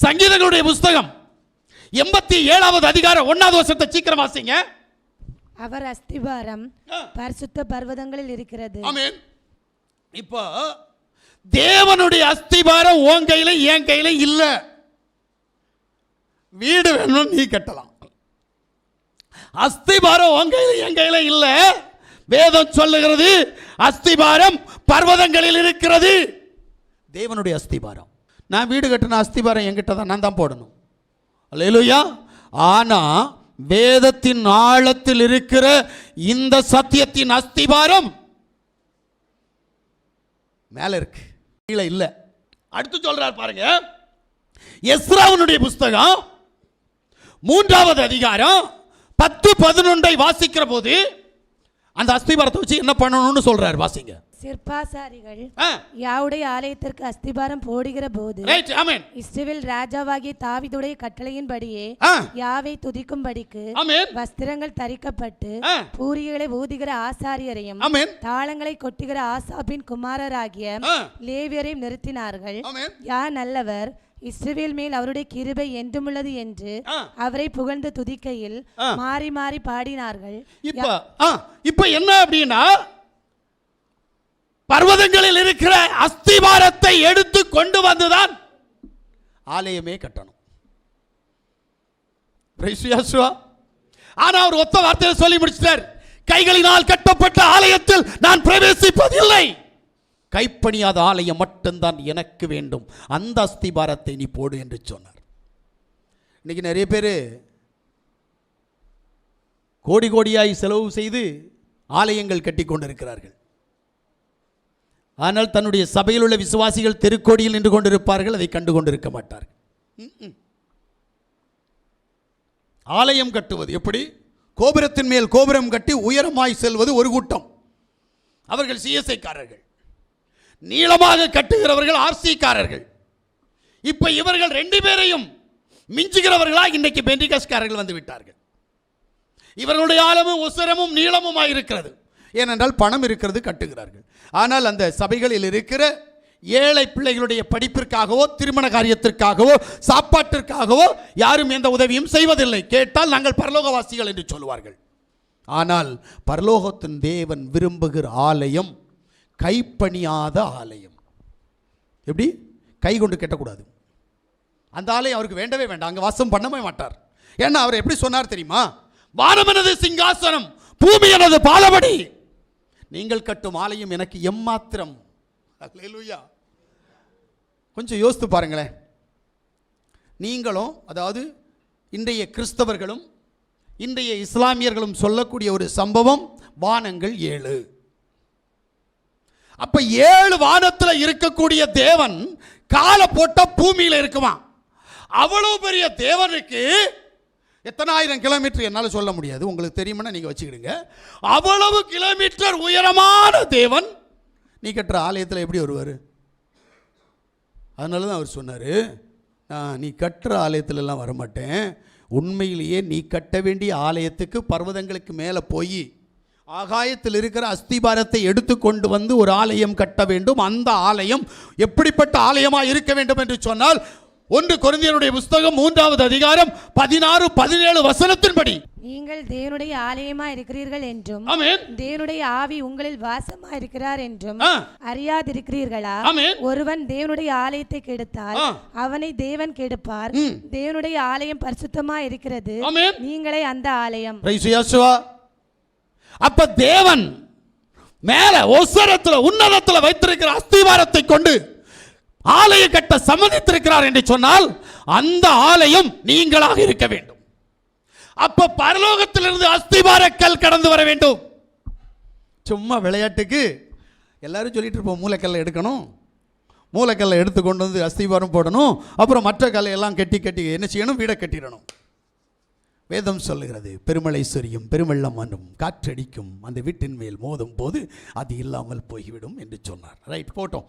சங்கீதங்களுடைய புஸ்தகம் எண்பத்தி ஏழாவது அதிகாரம் ஒன்னாவது வருஷத்தை சீக்கிரம் வாசிங்க. அவர் அஸ்திபாரம். பரிசுத்த பர்வதங்களில் இருக்கிறது. ஆமென். இப்போ தேவனுடைய அஸ்திபாரம் உன் கையில என் கையில இல்ல. வீடு வேணும் நீ கட்டலாம். அஸ்திபாரம் உன் கையில என் கையில இல்ல. வேதம் சொல்லுகிறது அஸ்திபாரம் பர்வதங்களில் இருக்கிறது. தேவனுடைய அஸ்திபாரம். நான் வீடு கட்டின அஸ்திபாரம் என்கிட்ட தான் நான் தான் போடணும். அல்லேலூயா. ஆனால் வேதத்தின் ஆழத்தில் இருக்கிற இந்த சத்தியத்தின் அஸ்திபாரம் மேலே இருக்கு. கீழே இல்லை. அடுத்து சொல்றார் பாருங்க. எஸ்ராவனுடைய புஸ்தகம் மூன்றாவது அதிகாரம் பத்து பதினொன்றை வாசிக்கிற போது அந்த அஸ்திபாரத்தை வச்சு என்ன பண்ணணும்னு சொல்றார் வாசிங்க. சிற்பாசாரிகள் யாவுடைய ஆலயத்திற்கு அஸ்திபாரம் போடுகிற போது இஸ்ரவேல் ராஜாவாகிய தாவிதுடைய கட்டளையின்படியே யாவை துதிக்கும்படிக்கு வஸ்திரங்கள் தரிக்கப்பட்டு பூரிகளை ஊதுகிற ஆசாரியரையும் தாளங்களை கொட்டுகிற ஆசாபின் குமாரராகிய லேவியரையும் நிறுத்தினார்கள். யார் நல்லவர் இஸ்ரவேல் மேல் அவருடைய கிருபை என்றுமுள்ளது என்று. அவரை புகழ்ந்து துதிக்கையில். மாறி மாறி பாடினார்கள். இப்ப இப்ப என்ன அப்படின்னா பர்வதங்களில் இருக்கிற அஸ்திபாரத்தை எடுத்து கொண்டு வந்துதான் ஆலயமே கட்டணும். ஆனா அவர் ஒத்த வார்த்தையில் சொல்லி முடிச்சிட்டார். கைகளினால் கட்டப்பட்ட ஆலயத்தில் நான் பிரவேசிப்பதில்லை. கைப்பணியாத ஆலயம் மட்டும்தான் எனக்கு வேண்டும். அந்த அஸ்திபாரத்தை நீ போடு என்று சொன்னார். இன்னைக்கு நிறைய பேர் கோடி கோடியாய் செலவு செய்து ஆலயங்கள் கட்டி கொண்டிருக்கிறார்கள். ஆனால் தன்னுடைய சபையில் உள்ள விசுவாசிகள் தெருக்கோடியில் நின்று கொண்டிருப்பார்கள் அதை கண்டு கொண்டிருக்க மாட்டார்கள். ஆலயம் கட்டுவது எப்படி? கோபுரத்தின் மேல் கோபுரம் கட்டி உயரமாய் செல்வது ஒரு கூட்டம். அவர்கள் சிஎஸ்ஐக்காரர்கள். நீளமாக கட்டுகிறவர்கள் ஆர்சிக்காரர்கள். இப்ப இவர்கள் ரெண்டு பேரையும் மிஞ்சுகிறவர்களா இன்னைக்கு பெண்டிகஸ்காரர்கள் வந்து விட்டார்கள். இவர்களுடைய ஆழமும் உசரமும் நீளமுமாய் இருக்கிறது. ஏனென்றால் பணம் இருக்கிறது கட்டுகிறார்கள். ஆனால் அந்த சபைகளில் இருக்கிற ஏழை பிள்ளைகளுடைய படிப்பிற்காகவோ திருமண காரியத்திற்காகவோ சாப்பாட்டிற்காகவோ யாரும் எந்த உதவியும் செய்வதில்லை. கேட்டால் நாங்கள் பரலோகவாசிகள் என்று சொல்லுவார்கள். ஆனால் பரலோகத்தின் தேவன் விரும்புகிற ஆலயம் கைப்பணியாத ஆலயம். எப்படி? கை கொண்டு கட்டக்கூடாது. அந்த ஆலயம் அவருக்கு வேண்டவே வேண்டாம். அங்கே வாசம் பண்ணவே மாட்டார். ஏன்னா அவர் எப்படி சொன்னார் தெரியுமா? வானமனது சிங்காசனம் பூமி எனது பாலபடி. நீங்கள் கட்டும் ஆலயம் எனக்கு எம்மாத்திரம். அல்லேலூயா கொஞ்சம் யோசித்து பாருங்களேன். நீங்களும் அதாவது இன்றைய கிறிஸ்தவர்களும் இன்றைய இஸ்லாமியர்களும் சொல்லக்கூடிய ஒரு சம்பவம் வானங்கள் ஏழு. அப்ப ஏழு வானத்துல இருக்கக்கூடிய தேவன் காலை போட்டா பூமியில இருக்குமா? அவ்வளவு பெரிய தேவனுக்கு எத்தனாயிரம் கிலோமீட்டர் என்னால் சொல்ல முடியாது. உங்களுக்கு தெரியுமானா நீங்கள் வச்சுக்கிடுங்க. அவ்வளவு கிலோமீட்டர் உயரமான தேவன் நீ கட்டுற ஆலயத்தில் எப்படி வருவார்? அதனால தான் அவர் சொன்னார் நான் நீ கட்டுற ஆலயத்துலலாம் வரமாட்டேன். உண்மையிலேயே நீ கட்ட வேண்டிய ஆலயத்துக்கு பர்வதங்களுக்கு மேலே போய் ஆகாயத்தில் இருக்கிற அஸ்திபாரத்தை எடுத்துக்கொண்டு வந்து ஒரு ஆலயம் கட்ட வேண்டும். அந்த ஆலயம் எப்படிப்பட்ட ஆலயமாக இருக்க வேண்டும் என்று சொன்னால் ஒன்று கொரிந்தியருடைய புஸ்தகம் மூன்றாவது அதிகாரம் பதினாறு பதினேழு வசனத்தின்படி நீங்கள் தேவனுடைய ஆலயமா இருக்கிறீர்கள் என்றும் தேவனுடைய ஆவி உங்களில் வாசமா இருக்கிறார் என்றும். அறியாதிருக்கிறீர்களா. ஒருவன் தேவனுடைய ஆலயத்தை கெடுத்தால். அவனை தேவன் கெடுப்பார். தேவனுடைய ஆலயம் பரிசுத்தமா இருக்கிறது நீங்களே அந்த ஆலயம். அப்ப தேவன் மேல ஒசரத்துல உன்னதத்துல வைத்திருக்கிற அஸ்திவாரத்தை கொண்டு ஆலய கட்ட சம்மதித்திருக்கிறார் என்று சொன்னால் அந்த ஆலயம் நீங்களாக இருக்க வேண்டும். அப்ப பரலோகத்திலிருந்து அஸ்திவாரக்கல் கடந்து வர வேண்டும். சும்மா விளையாட்டுக்கு எல்லாரும் சொல்லிட்டு இருப்போம் மூளைக்கல்லை எடுக்கணும். மூளைக்கல்லை எடுத்து கொண்டு வந்து அஸ்திபாரம் போடணும். அப்புறம் மற்ற கல்லையெல்லாம் கட்டி கட்டி என்ன செய்யணும்? வீடை கட்டிடணும். வேதம் சொல்லுகிறது பெருமழை சொரியும் பெருமெள்ளம் வரும் காற்றடிக்கும். அந்த வீட்டின் மேல் மோதும் போது அது இல்லாமல் போய்விடும் என்று சொன்னார். ரைட் போட்டோம்.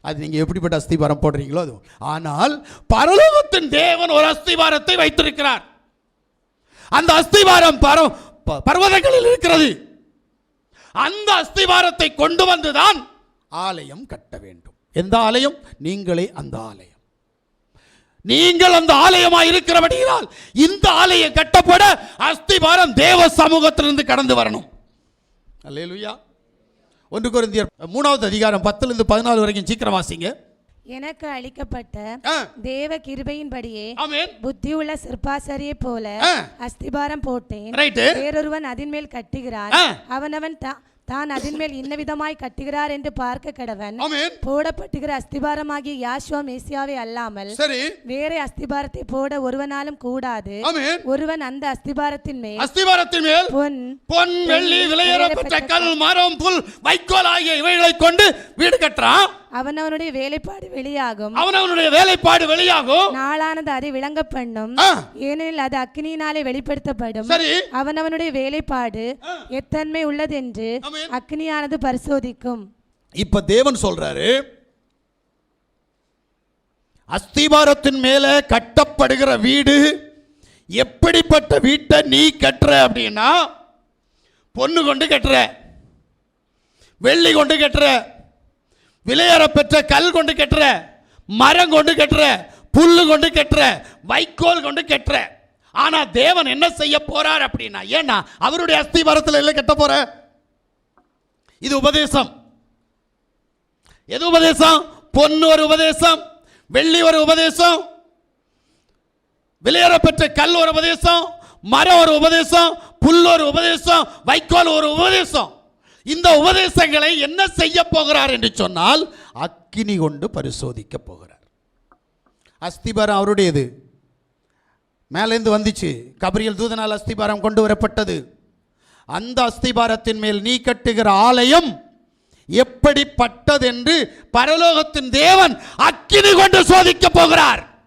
அது நீங்கள் எப்படிப்பட்ட அஸ்திபாரம் போடுறீங்களோ அது. ஆனால் பரலோகத்தின் தேவன் ஒரு அஸ்திவாரத்தை வைத்திருக்கிறார். அந்த அஸ்திவாரம் பர ப- பர்வதங்களில் இருக்கிறது. அந்த அஸ்திவாரத்தை கொண்டு வந்துதான் ஆலயம் கட்ட வேண்டும். எந்த ஆலயம்? நீங்களே அந்த ஆலயம். நீங்கள் அந்த ஆலயமாக இருக்கிறபடியால் இந்த ஆலயம் கட்டப்பட அஸ்திபாரம் தேவ சமூகத்திலிருந்து கடந்து வரணும். அல்லேலுயா. ஒன்று கொரிந்தியர் மூணாவது அதிகாரம் பத்துல இருந்து பதினாலு வரைக்கும் சீக்கிரம் வாசிங்க. எனக்கு அளிக்கப்பட்ட தேவ கிருபையின்படியே ஆமென். புத்தியுள்ள சிற்பாசரியை போல. அஸ்திபாரம் போட்டேன். வேறொருவன் அதின் மேல் கட்டுகிறான். அவனவன் தான் அதின் மேல் இன்ன விதமாய் கட்டுகிறார் என்று பார்க்க கடவன். போடப்பட்டுகிற அஸ்திபாரமாகிய யாஷுவா மேசியாவே அல்லாமல் சரி. வேற அஸ்திபாரத்தை போட ஒருவனாலும் கூடாது. ஒருவன் அந்த அஸ்திபாரத்தின் மேல் அஸ்திவாரத்தின் மேல் பொன் பொன் வெள்ளி விலையேறப்பட்ட கல் மரம் புல் வைக்கோல் ஆகிய இவைகளை கொண்டு வீடு கட்டுறான். அவனவனுடைய வேலைப்பாடு வெளியாகும். அவனவனுடைய வேலைப்பாடு வெளியாகும். நாளானது அதை விளங்க பண்ணும் ஏனெனில் அது அக்னியினாலே வெளிப்படுத்தப்படும். சரி. அவனவனுடைய வேலைப்பாடு எத்தன்மை உள்ளதென்று ஆமென். அக்னியானது பரிசோதிக்கும். இப்ப தேவன் சொல்றாரு அஸ்திபாரத்தின் மேல கட்டப்படுகிற வீடு எப்படிப்பட்ட வீட்டை நீ கட்டுற அப்படின்னா பொண்ணு கொண்டு கட்டுற வெள்ளி கொண்டு கட்டுற விலையேற பெற்ற கல் கொண்டு கட்டுற மரம் கொண்டு கட்டுற புல்லு கொண்டு கட்டுற வைக்கோல் கொண்டு கட்டுற. ஆனா தேவன் என்ன செய்ய போறார் அப்படின்னா ஏன்னா அவருடைய அஸ்திபாரத்தில் இல்லை கட்ட போற. இது உபதேசம். எது உபதேசம்? பொன்னு ஒரு உபதேசம் வெள்ளி ஒரு உபதேசம் விலையேறப்பெற்ற கல் ஒரு உபதேசம் மரம் ஒரு உபதேசம் புல் ஒரு உபதேசம் வைக்கோல் ஒரு உபதேசம். இந்த உபதேசங்களை என்ன செய்ய போகிறார் என்று சொன்னால் அக்கினி கொண்டு பரிசோதிக்க போகிறார். அஸ்திபாரம் அவருடையது. மேலேந்து வந்துச்சு. கபரியல் தூதனால் அஸ்திபாரம் கொண்டு வரப்பட்டது. அந்த அஸ்திபாரத்தின் மேல் நீ கட்டுகிற ஆலயம் எப்படிப்பட்டதென்று பரலோகத்தின் தேவன் அக்கினி கொண்டு சோதிக்க போகிறார்.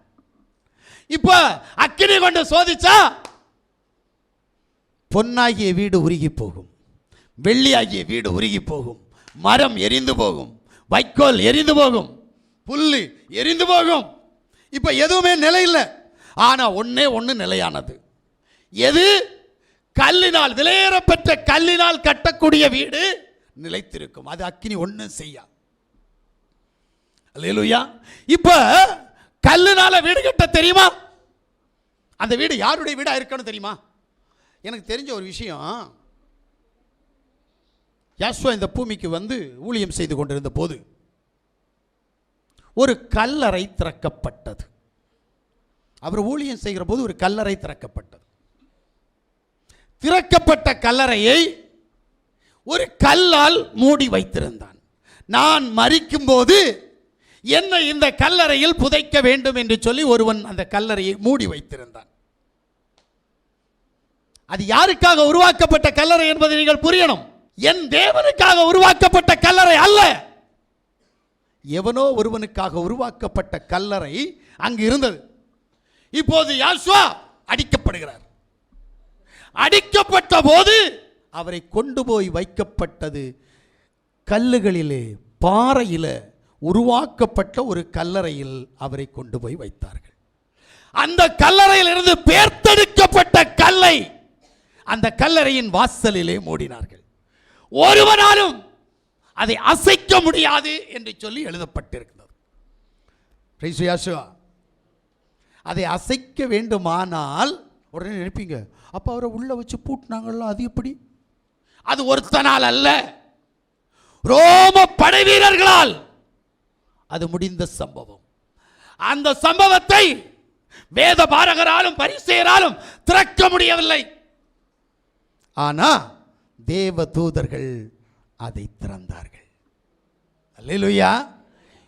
இப்போ அக்கினி கொண்டு சோதிச்சா பொன்னாகிய வீடு உருகி போகும். வெள்ளியாகிய வீடு உருகி போகும். மரம் எரிந்து போகும். வைக்கோல் எரிந்து போகும். புல்லு எரிந்து போகும். இப்போ எதுவுமே நிலை இல்லை. ஒன்றே ஒன்று நிலையானது. எது? கல்லினால் விலையேறப்பெற்ற கல்லினால் கட்டக்கூடிய வீடு நிலைத்திருக்கும். அது அக்கினி ஒன்றும் செய்யா. லேலுயா இப்போ கல்லுனால வீடு கட்ட தெரியுமா? அந்த வீடு யாருடைய வீடாக இருக்கணும் தெரியுமா? எனக்கு தெரிஞ்ச ஒரு விஷயம். யாஸ்வா இந்த பூமிக்கு வந்து ஊழியம் செய்து கொண்டிருந்த போது ஒரு கல்லறை திறக்கப்பட்டது. அவர் ஊழியம் செய்கிற போது ஒரு கல்லறை திறக்கப்பட்டது. திறக்கப்பட்ட கல்லறையை ஒரு கல்லால் மூடி வைத்திருந்தான். நான் மறிக்கும்போது என்னை இந்த கல்லறையில் புதைக்க வேண்டும் என்று சொல்லி ஒருவன் அந்த கல்லறையை மூடி வைத்திருந்தான். அது யாருக்காக உருவாக்கப்பட்ட கல்லறை என்பதை நீங்கள் புரியணும். என் தேவனுக்காக உருவாக்கப்பட்ட கல்லறை அல்ல. எவனோ ஒருவனுக்காக உருவாக்கப்பட்ட கல்லறை அங்கு இருந்தது. இப்போது யாஸ்வா அடிக்கப்படுகிறார். அடிக்கப்பட்ட போது அவரை கொண்டு போய் வைக்கப்பட்டது கல்லுகளிலே பாறையில் உருவாக்கப்பட்ட ஒரு கல்லறையில் அவரை கொண்டு போய் வைத்தார்கள். அந்த கல்லறையிலிருந்து பேர்த்தெடுக்கப்பட்ட கல்லை அந்த கல்லறையின் வாசலிலே மூடினார்கள். ஒருவனாலும் அதை அசைக்க முடியாது என்று சொல்லி எழுதப்பட்டிருக்கிறது. அதை அசைக்க வேண்டுமானால் உடனே நினைப்பீங்க அப்போ அவரை உள்ள வச்சு பூட்டினாங்கல்ல அது எப்படி? அது ஒருத்தனால் அல்ல. ரோம படை வீரர்களால் அது முடிந்த சம்பவம். அந்த சம்பவத்தை வேத பாரகராலும் பரிசெயராலும் திறக்க முடியவில்லை. ஆனா தேவ தூதர்கள் அதை திறந்தார்கள். அல்லையா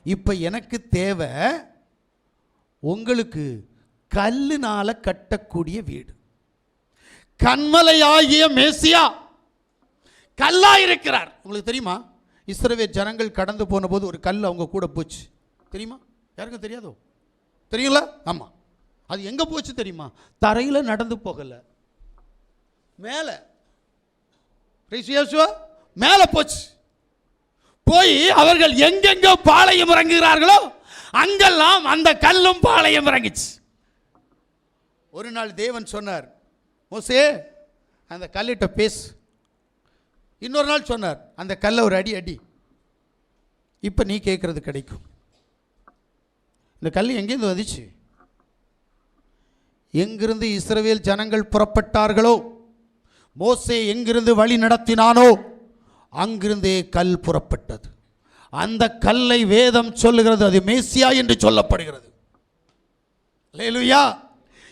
இப்போ எனக்கு தேவை உங்களுக்கு கல்லுனால கட்டக்கூடிய வீடு. கண்மலையாகிய மேசியா கல்லா இருக்கிறார். உங்களுக்கு தெரியுமா? இஸ்ரவே ஜனங்கள் கடந்து போன போது ஒரு கல் அவங்க கூட போச்சு. தெரியுமா? யாருக்கும் தெரியாதோ? தெரியுங்களா? ஆமாம் அது எங்கே போச்சு தெரியுமா? தரையில் நடந்து போகலை. மேலே. மேலே போச்சு. போய் அவர்கள் எங்கெங்கோ பாளையம் இறங்குகிறார்களோ அங்கெல்லாம் அந்த கல்லும் பாளையம் இறங்கிச்சு. ஒரு நாள் தேவன் சொன்னார் மோசே அந்த கல்லிட்ட பேசு. இன்னொரு நாள் சொன்னார் அந்த கல்லை ஒரு அடி அடி. இப்போ நீ கேட்குறது கிடைக்கும். இந்த கல் எங்கேருந்து வந்துச்சு? எங்கிருந்து இஸ்ரவேல் ஜனங்கள் புறப்பட்டார்களோ? மோசே எங்கிருந்து வழி நடத்தினானோ அங்கிருந்தே கல் புறப்பட்டது. அந்த கல்லை வேதம் சொல்லுகிறது அது மேசியா என்று சொல்லப்படுகிறது. லேலுயா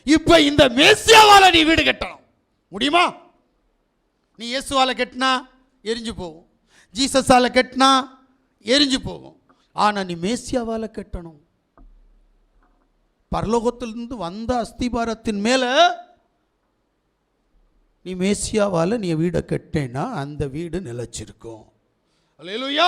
இப்ப இந்த மேசியாவால் நீ வீடு கட்டணும். முடியுமா? நீ இயேசுவால கட்டினா எரிஞ்சு போகும். ஜீசஸால கட்டினா எரிஞ்சு போகும். ஆனா நீ மேசியாவால் கட்டணும். பரலோகத்திலிருந்து வந்த அஸ்திபாரத்தின் மேலே நீ மேசியாவால் நீ வீடை கட்டினா அந்த வீடு நிலைச்சிருக்கும். அல்லேலூயா